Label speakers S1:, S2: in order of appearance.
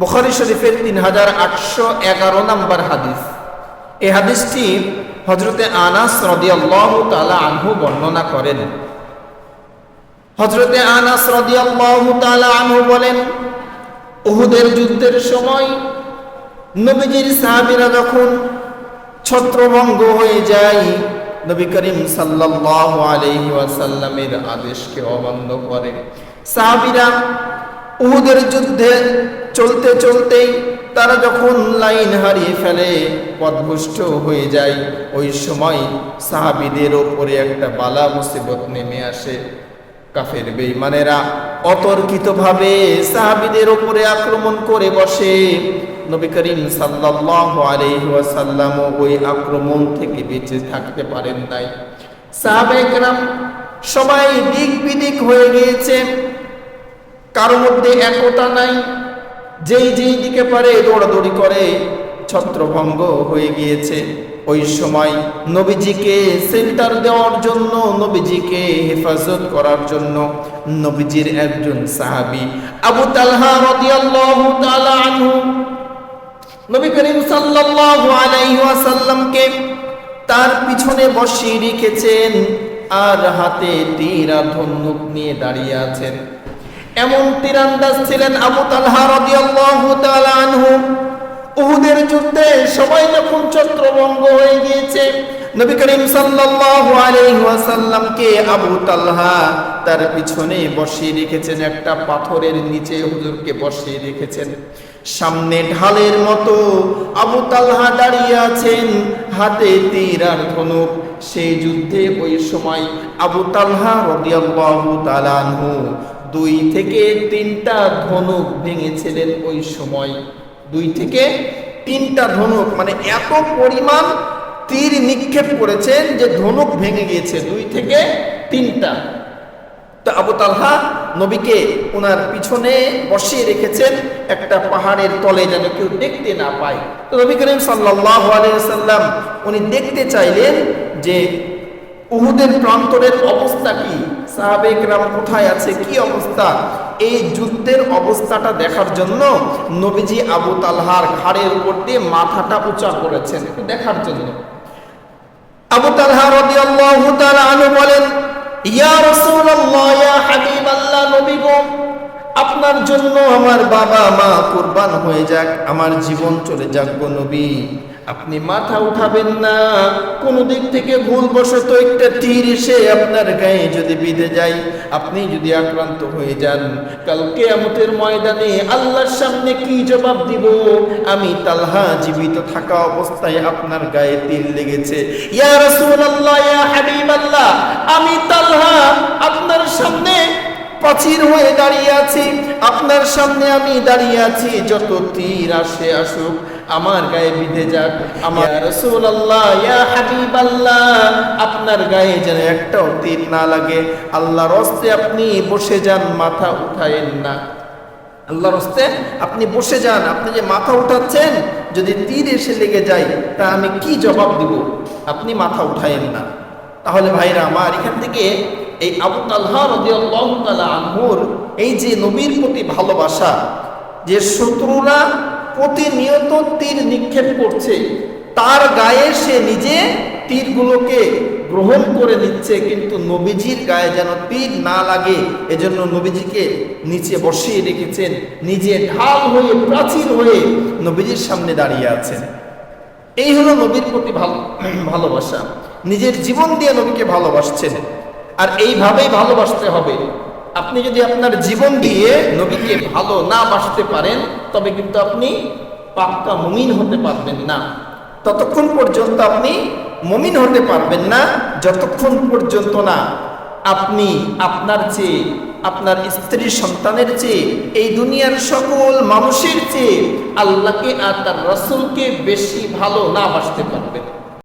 S1: বুখারি শরীফের তিন হাজার আটশো এগারো নম্বর হাদিস। এই হাদিসটি হজরতে আনাস রদিয়াল্লাহ তালা আনহু বর্ণনা করেন। হজরতে আনাস রদিয়াল্লাহ তালা আনহু বলেন, উহুদের যুদ্ধের সময় নবীজির সাহাবিরা যখন ছত্রভঙ্গ হয়ে যায়, নবী করিম সাল্লাল্লাহু আলাইহি ওয়াসাল্লামের আদেশকে অমান্য করে। সাহাবিরা উহুদের যুদ্ধে চলতে চলতেই তারা যখন লাইন হারিয়ে ফেলে পদভুষ্ট হয়ে যায়। ওই সময় সাহাবিদের ওপরে একটা বালা মুসিবত নেমে আসে। কাফের বেঈমানেরা অতর্কিতভাবে সাহাবিদের ওপরে আক্রমণ করে বসে। নবী করিম সাল্লাল্লাহু আলাইহি ওই আক্রমণ থেকে বেঁচে থাকতে পারেন নাই। সাহাবায়ে কেরাম সবাই দিক বিদিক হয়ে গিয়েছে। কারোর মধ্যে একতা নাই যেই যেই দিকে পারে দৌড়াদৌড়ি করে, ছত্রভঙ্গ হয়ে গিয়েছে। ওই সময় নবীজিকে সেন্টার দেওয়ার জন্য, নবীজিকে হেফাজত করার জন্য নবীজির একজন সাহাবী আবু তালহা রাদিয়াল্লাহু তাআলা আনহু, নবী করিম সাল্লাল্লাহু আলাইহি ওয়াসাল্লামকে তার পিছনে বসিয়ে রেখেছেন আর হাতে তীর ধনুক নিয়ে দাঁড়িয়ে আছেন। এমন তীরান্দাজ ছিলেন আবু তালহা রাদিয়াল্লাহু তাআলা আনহু। উহুদের যুদ্ধে সবাই যখন ছত্রভঙ্গ হয়ে গিয়েছে, নবী করিম সাল্লাল্লাহু আলাইহি ওয়াসাল্লামকে আবু তালহা তার পিছনে বসিয়ে রেখেছেন, একটা পাথরের নিচে হুজুরকে বসিয়ে রেখেছেন। সামনে ঢালের মতো আবু তালহা দাঁড়িয়ে আছেন, হাতে তীর আর ধনুক। সেই যুদ্ধে ওই সময় আবু তালহা রাদিয়াল্লাহু তাআলা আনহু দুই থেকে তিনটা ধনুক ভেঙেছিলেন ওই সময়। দুই থেকে তিনটা ধনুক মানে এত পরিমাণ তীর নিক্ষেপ করেছেন যে ধনুক ভেঙে গিয়েছে, দুই থেকে তিনটা। আবু তালহা নবীকে ওনার পিছনে বসিয়ে রেখেছেন একটা পাহাড়ের তলে যেন কেউ দেখতে না পায়। তো নবী করিম সাল্লাম উনি দেখতে চাইলেন যে উহুদের প্রান্তরের অবস্থা কি? সাহাবেক রাম কোথায় আছে? কি অবস্থা? এই যুদ্ধের অবস্থাটা দেখার জন্য নবীজি আবু তালহার ঘাড়ের উপর দিয়ে মাথাটা উঁচা করেছেন দেখার জন্য। আবু তালহা রাদিয়াল্লাহু তাআলা আনহু বলেন, ইয়া রাসূলুল্লাহ, ইয়া হাবিবাল্লাহ, নবী গো, আপনার জন্য আমার বাবা মা কুরবান হয়ে যাক, আমার জীবন চলে যাক গো নবী। আপনি মাথা উঠাবেন না। কোনো দিক থেকে ভুলবশত একটা তীর এসে আপনার গায়ে যদি বিঁধে যায়, আপনি যদি আক্রান্ত হয়ে যান, কাল কেয়ামতের ময়দানে আল্লাহর সামনে কি জবাব দিব? আমি তালহা জীবিত থাকা অবস্থায় আপনার গায়ে তীর লেগেছে। ইয়া রাসূলুল্লাহ, ইয়া হাবিবাল্লাহ, আমি তালহা আপনার সামনে প্রাচীর হয়ে দাঁড়িয়ে আছি। আপনার সামনে আমি দাঁড়িয়ে আছি। যত তীর আসে আসুক আমার গায়ে বিঁধে যাক। আমার রাসূলুল্লাহ, ইয়া হাবিবাল্লাহ, আপনার গায়ে যেন একটাও তীর না লাগে। আল্লাহর হস্তে আপনি বসে যান, মাথা উঠায়েন না। আল্লাহর হস্তে আপনি বসে যান, আপনি যে মাথা উঠাচ্ছেন, যদি তীর এসে লেগে যায়, তা আমি কি জবাব দিব? আপনি মাথা উঠায়েন না। তাহলে ভাইরা আমার, এখান থেকে এই আবু তালহা রাদিয়াল্লাহু তাআলা আনহুর এই যে নবীর প্রতি ভালোবাসা, যে শত্রুরা প্রতিনিয়ত তীর নিক্ষেপ করছে। তার গায়ে সে নিজে তীরগুলোকে গ্রহণ করে নিচ্ছে, কিন্তু নবীজির গায়ে যেন তীর না লাগে, এজন্য নবীজিকে নিচে বসিয়ে রেখেছেন। নিজে ঢাল হয়ে, প্রাচীর হয়ে নবীজির সামনে দাঁড়িয়ে আছেন। এই হলো নবীর প্রতি ভালো, ভালোবাসা। নিজের জীবন দিয়ে নবীকে ভালোবাসছেন। আর এইভাবেই ভালোবাসতে হবে। আপনি যদি আপনার জীবন দিয়ে নবীকে ভালো না বাসতে পারেন, তবে কিন্তু আপনি পাক্কা মুমিন হতে পারবেন না। ততক্ষণ পর্যন্ত আপনি মুমিন হতে পারবেন না, যতক্ষণ পর্যন্ত না আপনি আপনার চেয়ে, আপনার স্ত্রী সন্তানের চেয়ে, এই দুনিয়ার সকল মানুষের চেয়ে আল্লাহকে আর তার রসুলকে বেশি ভালো না বাসতে পারবেন।